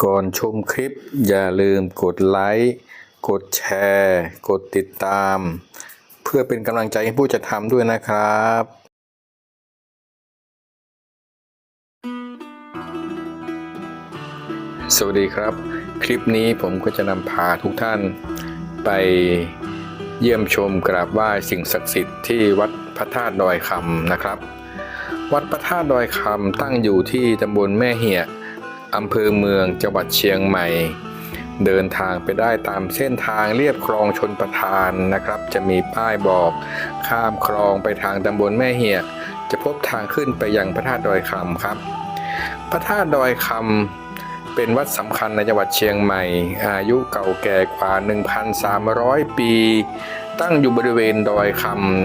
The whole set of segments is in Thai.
ก่อนชมคลิปอย่าลืมกดไลค์กดแชร์ กดติดตาม เพื่อเป็นกำลังใจให้ผู้จัดทำด้วยนะครับสวัสดีครับ คลิปนี้ผมก็จะนำพาทุกท่าน ไปเยี่ยมชมกราบไหว้สิ่งศักดิ์สิทธิ์ที่วัดพระธาตุดอยคำนะครับ วัดพระธาตุดอยคำตั้งอยู่ที่ตำบลแม่เหีย อำเภอเมืองจังหวัดเชียงใหม่ เดินทางไปได้ตามเส้นทางเรียบคลองชนประทานนะครับ จะมีป้ายบอก ข้ามคลองไปทางตำบลแม่เหียจะพบทางขึ้นไปยังพระธาตุดอยคำครับ พระธาตุดอยคำเป็นวัดสำคัญในจังหวัดเชียงใหม่ อายุเก่าแก่กว่า 1,300 ปี ตั้งอยู่บริเวณดอยค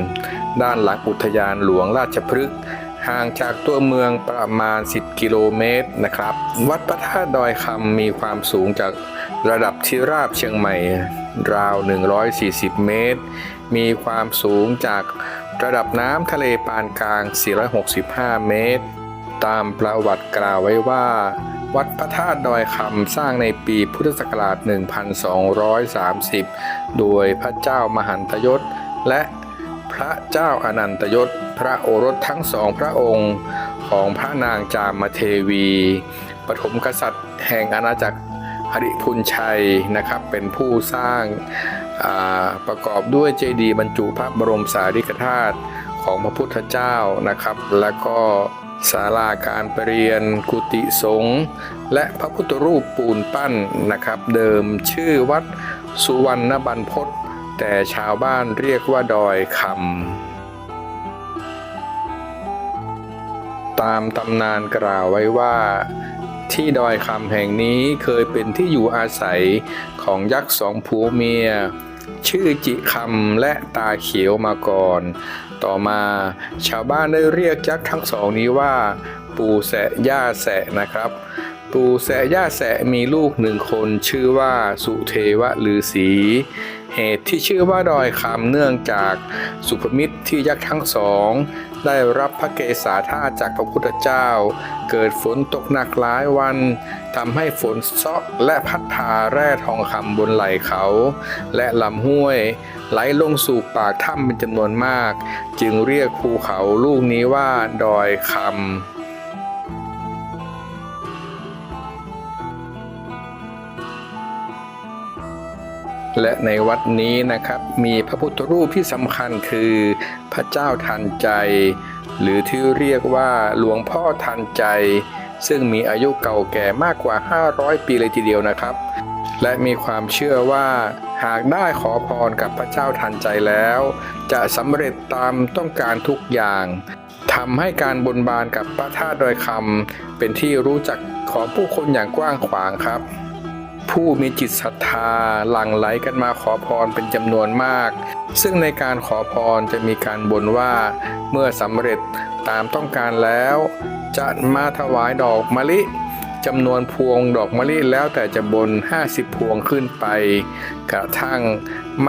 ำด้านหลังอุทยานหลวงราชพฤกษ์ ห่างจากตัวเมืองประมาณ 10 กิโลเมตรนะครับ วัดพระธาตุดอยคำมีความสูงจากระดับที่ราบเชียงใหม่ ราว 140 เมตร มีความสูงจากระดับน้ำทะเลปานกลาง 465 เมตร ตามประวัติกล่าวไว้ว่า วัดพระธาตุดอยคำสร้างในปีพุทธศักราช 1230 โดยพระเจ้ามหันตยศและ พระเจ้าอนันตยศ พระโอรสทั้งสองพระองค์ของพระนางจามเทวี ปฐมกษัตริย์แห่งอาณาจักรหริพุนชัยนะครับเป็นผู้สร้างาประกอบด้วยเจดีย์บรรจุพระบรมสารีริกธาตุของพระพุทธเจ้านะครับ แล้วก็ศาลาการประเรียนกุฏิสงฆ์และพระพุทธรูปปูนปั้นนะครับ เดิมชื่อวัดสุวรรณบรรพต แต่ชาวบ้านเรียกว่าดอยคำตามตำนานกล่าวไว้ว่า ที่ดอยคำแห่งนี้เคยเป็นที่อยู่อาศัยของยักษ์สองผัวเมีย ชื่อจิคำและตาเขียวมาก่อน ต่อมาชาวบ้านได้เรียกยักษ์ทั้งสองนี้ว่า ปู่แสะย่าแสะนะครับ ปู่แสย่าแสมีลูกหนึ่งคนชื่อว่าสุเทวะลือสีเหตุที่ชื่อว่าดอยคำเนื่องจากสุภมิตรที่ยักษ์ทั้งสอง ได้รับพระเกศาธาจากพระพุทธเจ้า เกิดฝนตกหนักหลายวันทำให้ฝนซาะและพัดพาแร่ทองคำบนไหล่เขา และลำห้วย ไหลลงสู่ปากถ้ำเป็นจำนวนมาก จึงเรียกภูเขาลูกนี้ว่าดอยคำ และในวัดนี้นะครับมีพระพุทธรูปที่สำคัญคือพระเจ้าทันใจ หรือที่เรียกว่าหลวงพ่อทันใจ ซึ่งมีอายุเก่าแก่มากกว่า 500 ปีเลยทีเดียวนะครับ และมีความเชื่อว่าหากได้ขอพรกับพระเจ้าทันใจแล้ว จะสำเร็จตามต้องการทุกอย่างทำให้การบนบานกับพระธาตุดอยคำเป็นที่รู้จักของผู้คนอย่างกว้างขวางครับ ผู้มีจิตศรัทธาหลั่งไหลกันมาขอพรเป็นจำนวนมาก ซึ่งในการขอพรจะมีการบนว่า เมื่อสำเร็จตามต้องการแล้ว จะมาถวายดอกมะลิจำนวนพวงดอกมะลิแล้วแต่จะบน 50 พวงขึ้นไป กระทั่ง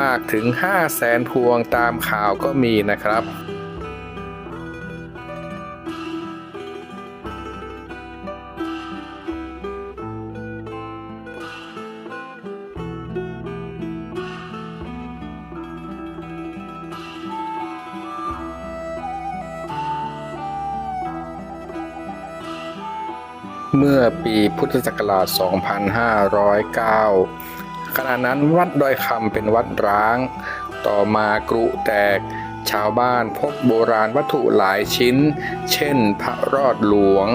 มากถึง 5 0 0แสนพวงตามข่าวก็มีนะครับ เมื่อปีพุทธศักราช 2509 ขณะนั้นวัดดอยคำเป็นวัดร้าง ต่อมากรุแตก ชาวบ้านพบโบราณวัตถุหลายชิ้น เช่น พระรอดหลวง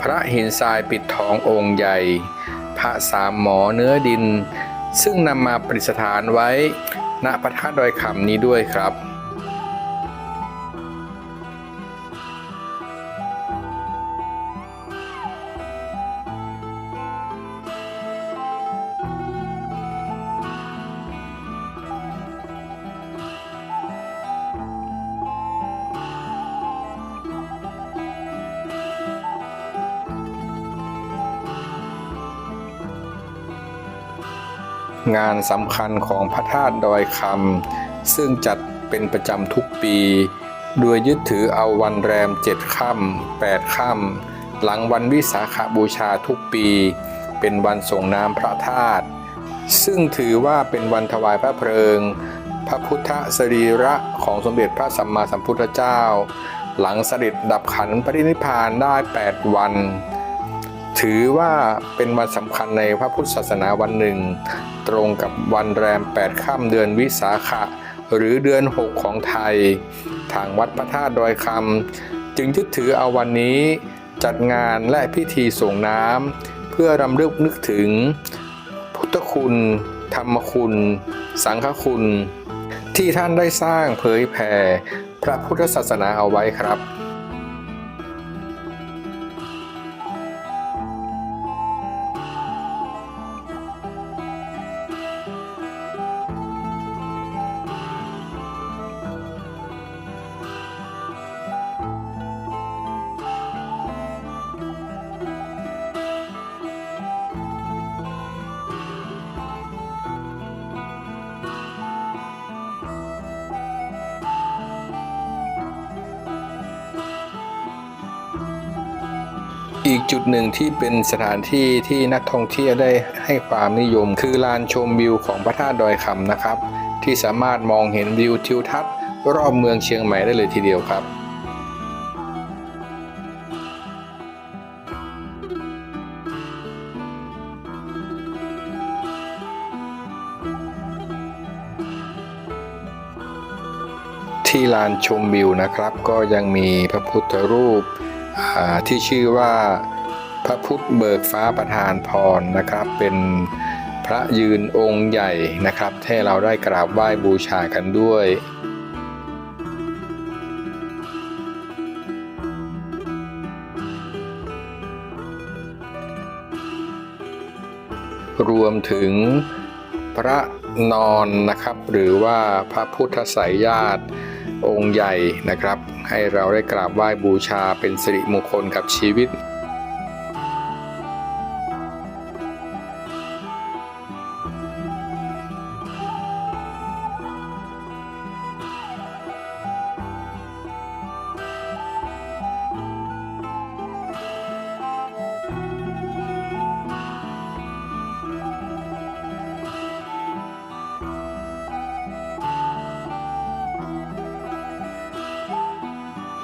พระหินทรายปิดทององค์ใหญ่ พระสามหมอเนื้อดิน ซึ่งนำมาประดิษฐานไว้ ณพระธาตุดอยคำนี้ด้วยครับ งานสำคัญของพระธาตุดอยคำซึ่งจัดเป็นประจำทุกปี โดยยึดถือเอาวันแรมเจ็ดค่ำแปดค่ำหลังวันวิสาขบูชาทุกปี เป็นวันส่งน้ำพระธาตุซึ่งถือว่าเป็นวันถวายพระเพลิง พระพุทธสรีระของสมเด็จพระสัมมาสัมพุทธเจ้า หลังเสด็จดับขันธ์ปรินิพพานได้ 8 วัน ถือว่าเป็นวันสำคัญในพระพุทธศาสนาวันหนึ่ง ตรงกับวันแรม8ค่ำเดือนวิสาขะ หรือเดือน 6 ของไทย ทางวัดพระธาตุดอยคำจึงยึดถือเอาวันนี้จัดงานและพิธีส่งน้ำเพื่อรำลึกนึกถึง พุทธคุณ ธรรมคุณ สังฆคุณ ที่ท่านได้สร้างเผยแผ่พระพุทธศาสนาเอาไว้ครับ จุดหนึ่งที่เป็นสถานที่ที่นักท่องเที่ยวได้ให้ความนิยม คือลานชมวิวของพระธาตุดอยคำนะครับ ที่สามารถมองเห็นวิวทิวทัศน์รอบเมืองเชียงใหม่ได้เลยทีเดียวครับที่ลานชมวิวนะครับก็ยังมีพระพุทธรูปที่ชื่อว่า ระพุทธเบิกฟ้าประทานพรนะครับ เป็นพระยืนองค์ใหญ่นะครับให้เราได้กราบไหว้บูชากันด้วยรวมถึงพระนอนนะครับ หรือว่าพระพุทธไสยญาติองค์ใหญ่นะครับ ให้เราได้กราบไหว้บูชาเป็นสิริมงคลกับชีวิต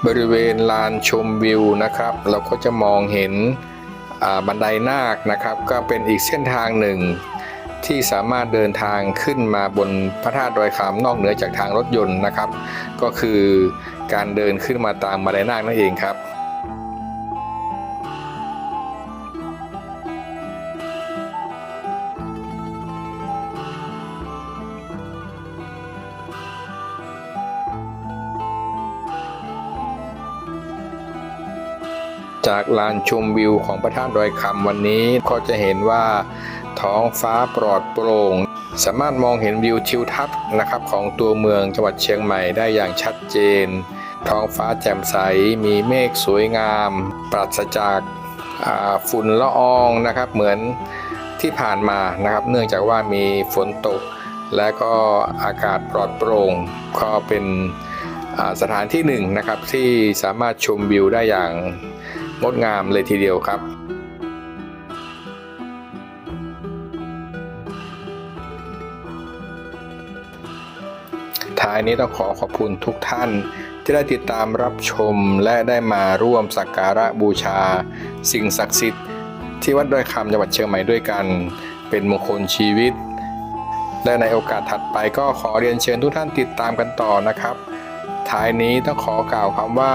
บริเวณลานชมวิวนะครับ เราก็จะมองเห็นบันไดนาคนะครับ ก็เป็นอีกเส้นทางหนึ่ง ที่สามารถเดินทางขึ้นมาบนพระธาตุดอยคำนอกเหนือจากทางรถยนต์นะครับ ก็คือการเดินขึ้นมาตามบันไดนาคนั่นเองครับ จากลานชมวิวของพระธาตุดอยคำวันนี้ก็จะเห็นว่าท้องฟ้าปลอดโปร่ง สามารถมองเห็นวิวทิวทัศน์นะครับของตัวเมืองจังหวัดเชียงใหม่ได้อย่างชัดเจน ท้องฟ้าแจ่มใสมีเมฆสวยงาม ปราศจากฝุ่นละอองนะครับเหมือนที่ผ่านมานะครับ เนื่องจากว่ามีฝนตก และก็อากาศปลอดโปร่งก็เป็นสถานที่หนึ่งนะครับที่สามารถชมวิวได้อย่าง งดงามเลยทีเดียวครับท้ายนี้ต้องขอขอบคุณทุกท่านที่ได้ติดตามรับชมและได้มาร่วมสักการะบูชา สิ่งศักดิ์สิทธิ์ ที่วัดดอยคำจังหวัดเชียงใหม่ด้วยกัน เป็นมงคลชีวิต และในโอกาสถัดไปก็ขอเรียนเชิญทุกท่านติดตามกันต่อนะครับ ท้ายนี้ต้องขอกล่าวคำว่า